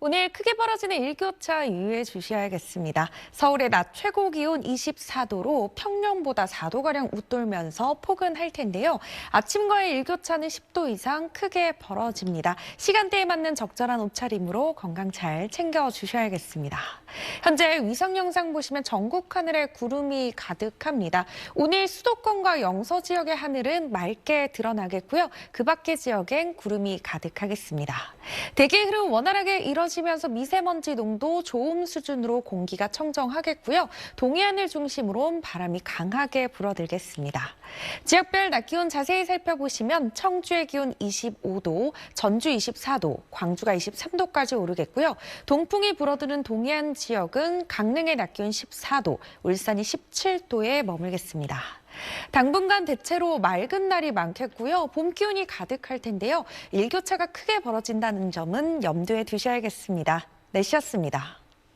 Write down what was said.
오늘 크게 벌어지는 일교차 유의해 주셔야겠습니다. 서울의 낮 최고 기온 24도로 평년보다 4도가량 웃돌면서 포근할 텐데요. 아침과의 일교차는 10도 이상 크게 벌어집니다. 시간대에 맞는 적절한 옷차림으로 건강 잘 챙겨 주셔야겠습니다. 현재 위성 영상 보시면 전국 하늘에 구름이 가득합니다. 오늘 수도권과 영서 지역의 하늘은 맑게 드러나겠고요. 그 밖의 지역엔 구름이 가득하겠습니다. 대기 흐름 원활하게 이뤄 지면서 미세먼지 농도 좋음 수준으로 공기가 청정하겠고요. 동해안을 중심으로 바람이 강하게 불어들겠습니다. 지역별 낮 기온 자세히 살펴보시면 청주의 기온 25도, 전주 24도, 광주가 23도까지 오르겠고요. 동풍이 불어드는 동해안 지역은 강릉의 낮 기온 14도, 울산이 17도에 머물겠습니다. 당분간 대체로 맑은 날이 많겠고요. 봄 기운이 가득할 텐데요. 일교차가 크게 벌어진다는 점은 염두에 두셔야겠습니다. 내시였습니다.